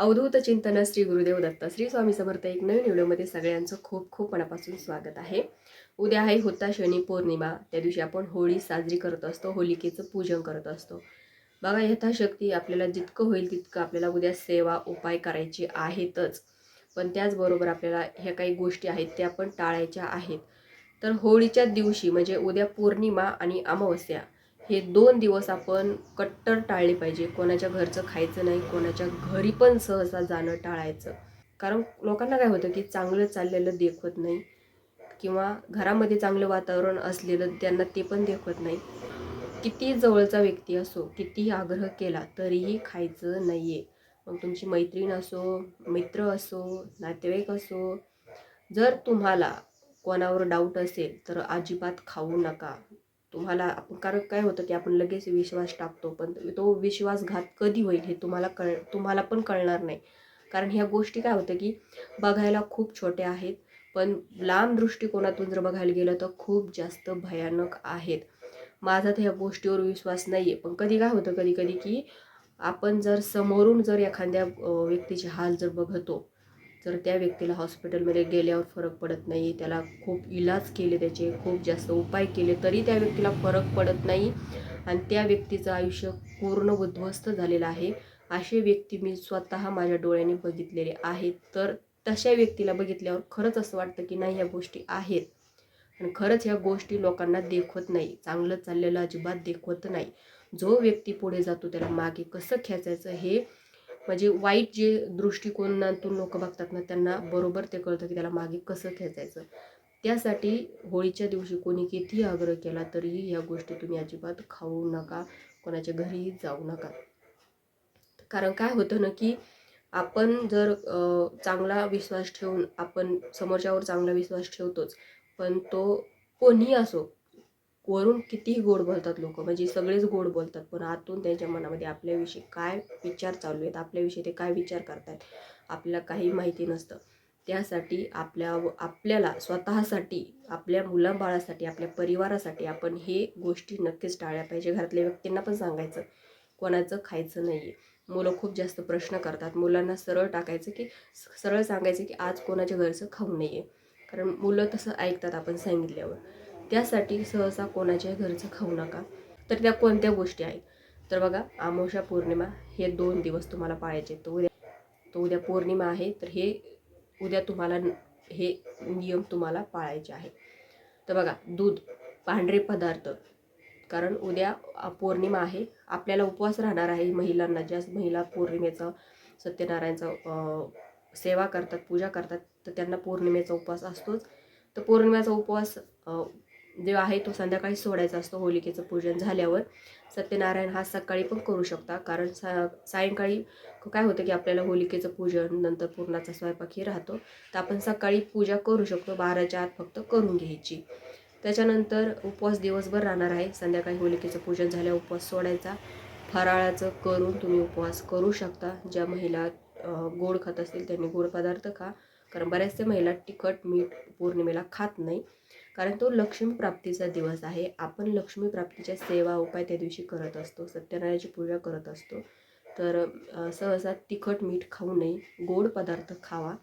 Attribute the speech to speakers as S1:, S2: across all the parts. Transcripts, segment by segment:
S1: अवधूत चिंतन श्री गुरुदेव दत्त श्री स्वामी समर्थ एक नवीन व्हिडिओमध्ये सगळ्यांचं खूप खूप मनापासून स्वागत आहे. उद्या आहे होता शनी पौर्णिमा त्या दिवशी आपण होळी साजरी करत असतो होलिकेचं पूजन करत असतो. बघा यथाशक्ती आपल्याला जितकं होईल तितकं आपल्याला उद्या सेवा उपाय करायची आहेतच. पण त्याचबरोबर आपल्याला ह्या काही गोष्टी आहेत त्या पण टाळायच्या आहेत. तर होळीच्या दिवशी म्हणजे उद्या पौर्णिमा आणि अमावस्या हे दोन दिवस आपण कट्टर टाळले पाहिजे. कोणाच्या घरचं खायचं नाही कोणाच्या घरी पण सहसा जाणं टाळायचं. कारण लोकांना काय होतं की चांगलं चाललेलं देखवत नाही किंवा घरामध्ये चांगलं वातावरण असलेलं त्यांना ते पण देखवत नाही. किती जवळचा व्यक्ती असो कितीही आग्रह केला तरीही खायचं नाही आहे मग तुमची मैत्रीण असो मित्र असो नातेवाईक असो जर तुम्हाला कोणावर डाऊट असेल तर अजिबात खाऊ नका. तुम्हाला कारण काय होतं की आपण लगेच विश्वास टाकतो पण तो विश्वासघात कधी होईल हे तुम्हाला कळ तुम्हाला पण कळणार नाही. कारण ह्या गोष्टी काय होतं की बघायला खूप छोट्या आहेत पण लांब दृष्टिकोनातून जर बघायला गेलं तर खूप जास्त भयानक आहेत. माझा तर ह्या गोष्टीवर विश्वास नाही आहे पण कधी काय होतं कधी कधी की आपण जर समोरून जर एखाद्या व्यक्तीचे हाल जर बघतो जर त्या व्यक्तीला हॉस्पिटलमध्ये गेल्यावर फरक पडत नाही त्याला खूप इलाज केले त्याचे खूप जास्त उपाय केले तरी त्या व्यक्तीला फरक पडत नाही आणि त्या व्यक्तीचं आयुष्य पूर्ण उद्ध्वस्त झालेलं आहे. असे व्यक्ती मी स्वतः माझ्या डोळ्याने बघितलेले आहेत. तर तशा व्यक्तीला बघितल्यावर खरंच असं वाटतं की नाही ह्या गोष्टी आहेत. आणि खरंच ह्या गोष्टी लोकांना देखवत नाही. चांगलं चाललेलं अजिबात देखवत नाही. जो व्यक्ती पुढे जातो त्याला मागे कसं खेचायचं हे म्हणजे वाईट जे दृष्टिकोनातून लोक बघतात ना त्यांना बरोबर ते कळतं की त्याला मागे कसं खेचायचं. त्यासाठी होळीच्या दिवशी कोणी कितीही आग्रह केला तरीही ह्या गोष्टी तुम्ही अजिबात खाऊ नका कोणाच्या घरीही जाऊ नका. कारण काय होतं ना की आपण जर चांगला विश्वास ठेवून आपण समोरच्यावर चांगला विश्वास ठेवतोच पण तो कोणीही असो वरून कितीही गोड बोलतात लोक म्हणजे सगळेच गोड बोलतात. पण आतून त्यांच्या मनामध्ये आपल्याविषयी काय विचार चालू आहेत आपल्याविषयी ते काय विचार करतात आपल्याला काही माहिती नसतं. त्यासाठी आपल्या आपल्याला स्वतःसाठी आपल्या मुलाबाळासाठी आपल्या परिवारासाठी आपण हे गोष्टी नक्कीच टाळल्या पाहिजे. घरातल्या व्यक्तींना पण सांगायचं कोणाचं खायचं नाही आहे मुलं खूप जास्त प्रश्न करतात. मुलांना सरळ टाकायचं की सरळ सांगायचं की आज कोणाच्या घरचं खाऊ नये आहे कारण मुलं तसं ऐकतात आपण सांगितल्यावर. त्यासाठी सहसा कोणाच्या घरचं खाऊ नका. तर त्या कोणत्या गोष्टी आहेत? तर बघा आमोशा पौर्णिमा हे दोन दिवस तुम्हाला पाळायचे तर उद्या तो उद्या पौर्णिमा आहे तर हे उद्या तुम्हाला हे नियम तुम्हाला पाळायचे आहे तर बघा दूध पांढरे पदार्थ कारण उद्या पौर्णिमा आहे. आपल्याला उपवास राहणार आहे महिलांना ज्या महिला पौर्णिमेचा सत्यनारायणचा सेवा करतात पूजा करतात तर त्यांना पौर्णिमेचा उपवास असतोच. तर पौर्णिमेचा उपवास जो आहे तो संध्याकाळी सोडायचा असतो होलिकेचं पूजन झाल्यावर. सत्यनारायण हा सकाळी पण करू शकता. कारण सा सायंकाळी काय होतं की आपल्याला होलिकेचं पूजन नंतर पूर्णाचा स्वयंपाक हे राहतो. तर आपण सकाळी पूजा करू शकतो. बाराच्या आत फक्त करून घ्यायची. त्याच्यानंतर उपवास दिवसभर राहणार आहे. संध्याकाळी होलिकेचं पूजन झाल्यावर उपवास सोडायचा. फराळाचं करून तुम्ही उपवास करू शकता. ज्या महिला गोड खात असतील त्यांनी गोड पदार्थ खा. कारण बऱ्याचशा महिला तिखट मीठ पौर्णिमेला खात नाही. कारण तो लक्ष्मीप्राप्तीचा दिवस आहे. आपण लक्ष्मीप्राप्तीच्या सेवा उपाय त्या दिवशी करत असतो सत्यनारायणाची पूजा करत असतो. तर सहसा तिखट मीठ खाऊ नये गोड पदार्थ खावा.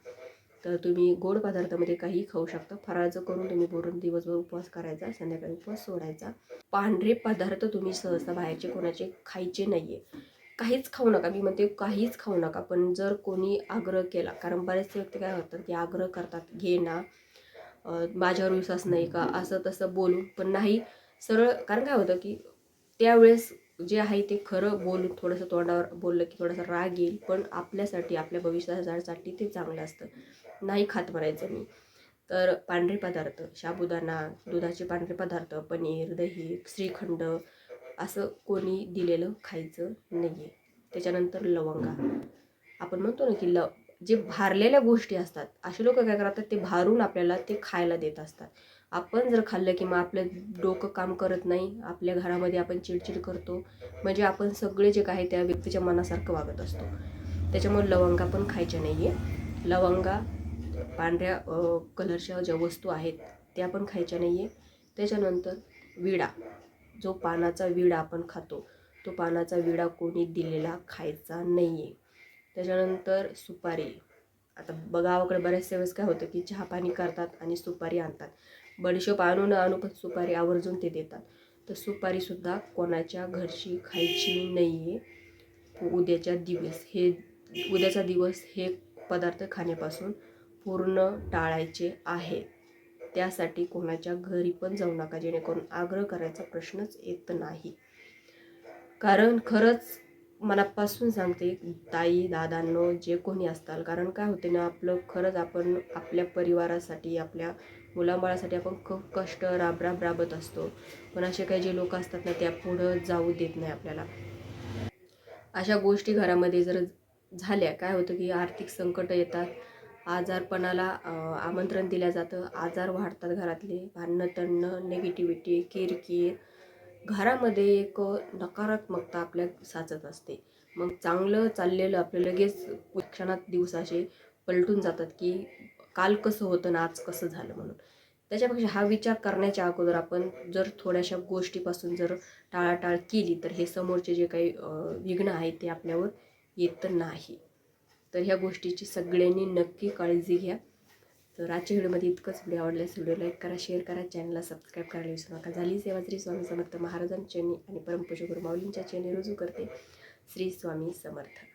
S1: तर तुम्ही गोड पदार्थामध्ये काही खाऊ शकता. फराळाचं करून तुम्ही बोरून दिवसभर उपवास करायचा संध्याकाळी उपवास सोडायचा. पांढरे पदार्थ तुम्ही सहसा बाहेरचे कोणाचे खायचे नाही आहे काहीच खाऊ नका. मी म्हणते काहीच खाऊ नका. पण जर कोणी आग्रह केला कारण बरेचसे व्यक्ती काय होतात की आग्रह करतात घे ना माझ्यावर विश्वास नाही का? असं तसं बोलून पण नाही. सरळ कारण काय होतं की त्यावेळेस जे आहे ते खरं बोलून थोडंसं तोंडावर बोललं की थोडासा राग येईल पण आपल्यासाठी आपल्या भविष्यासाठी ते चांगलं असतं. नाही खात म्हणायचं मी. तर पांढरे पदार्थ साबुदाणा दुधाचे पांढरे पदार्थ पनीर दही श्रीखंड असं कोणी दिलेलं खायचं नाही आहे त्याच्यानंतर लवंगा. आपण म्हणतो ना की ल जे भारलेल्या गोष्टी असतात असे लोक काय करतात ते भारून आपल्याला ते खायला देत असतात. आपण जर खाल्लं की मग आपलं डोकं काम करत नाही आपल्या घरामध्ये आपण चिडचिड करतो म्हणजे आपण सगळे जे काही त्या व्यक्तीच्या मनासारखं वागत असतो. त्याच्यामुळे लवंगा पण खायच्या नाही आहे लवंगा पांढऱ्या कलरच्या ज्या वस्तू आहेत त्या पण खायच्या नाही आहे त्याच्यानंतर विडा. जो पानाचा विडा आपण खातो तो पानाचा विडा कोणी दिलेला खायचा नाही आहे त्याच्यानंतर सुपारी. आता ब- गावाकडे बऱ्याचशा वेळेस काय होतं की चहा पाणी करतात आणि सुपारी आणतात. बडीशोप आणू न आणू पण सुपारी आवर्जून ते देतात. तर सुपारीसुद्धा कोणाच्या घरची खायची नाही आहे उद्याच्या दिवस हे उद्याचा दिवस हे पदार्थ खाण्यापासून पूर्ण टाळायचे आहे. त्यासाठी कोणाच्या घरी पण जाऊ नका जेणेकरून आग्रह करायचा प्रश्नच येत नाही. कारण खरंच मनापासून सांगते ताई दादांनो जे कोणी असताल. कारण काय होते ना आपलं खरंच आपण आपल्या परिवारासाठी आपल्या मुलाबाळासाठी आपण खूप कष्ट राब राब राबत असतो. पण असे काही जे लोक असतात ना त्या पुढं जाऊ देत नाही आपल्याला. अशा गोष्टी घरामध्ये जर झाल्या काय होतं की आर्थिक संकट येतात. आजारपणाला आमंत्रण दिलं जातं. आजार वाढतात घरातले. भांडणं तणणं निगेटिव्हिटी किरकिर घरामध्ये एक नकारात्मकता आपल्या साचत असते. मग चांगलं चाललेलं आपलं लगेच क्षणात दिवस असे पलटून जातात की काल कसं होतं ना आज कसं झालं म्हणून. त्याच्यापेक्षा हा विचार करण्याच्या अगोदर आपण जर थोड्याशा गोष्टीपासून जर टाळाटाळ केली तर हे समोरचे जे काही विघ्न आहेत ते आपल्यावर येत नाही. तर ह्या गोष्टीची सगळ्यांनी नक्की काळजी घ्या. तर आजच्या व्हिडिओमध्ये इतकंच. व्हिडिओ आवडल्यास व्हिडिओ लाईक करा शेअर करा चॅनलला सबस्क्राईब करायला विसरू नका. झाली सेवा श्री स्वामी समर्थ महाराजांच्या चरणी आणि परमपूज गुरु माऊलींच्या चेनी रुजू करते श्री स्वामी समर्थ.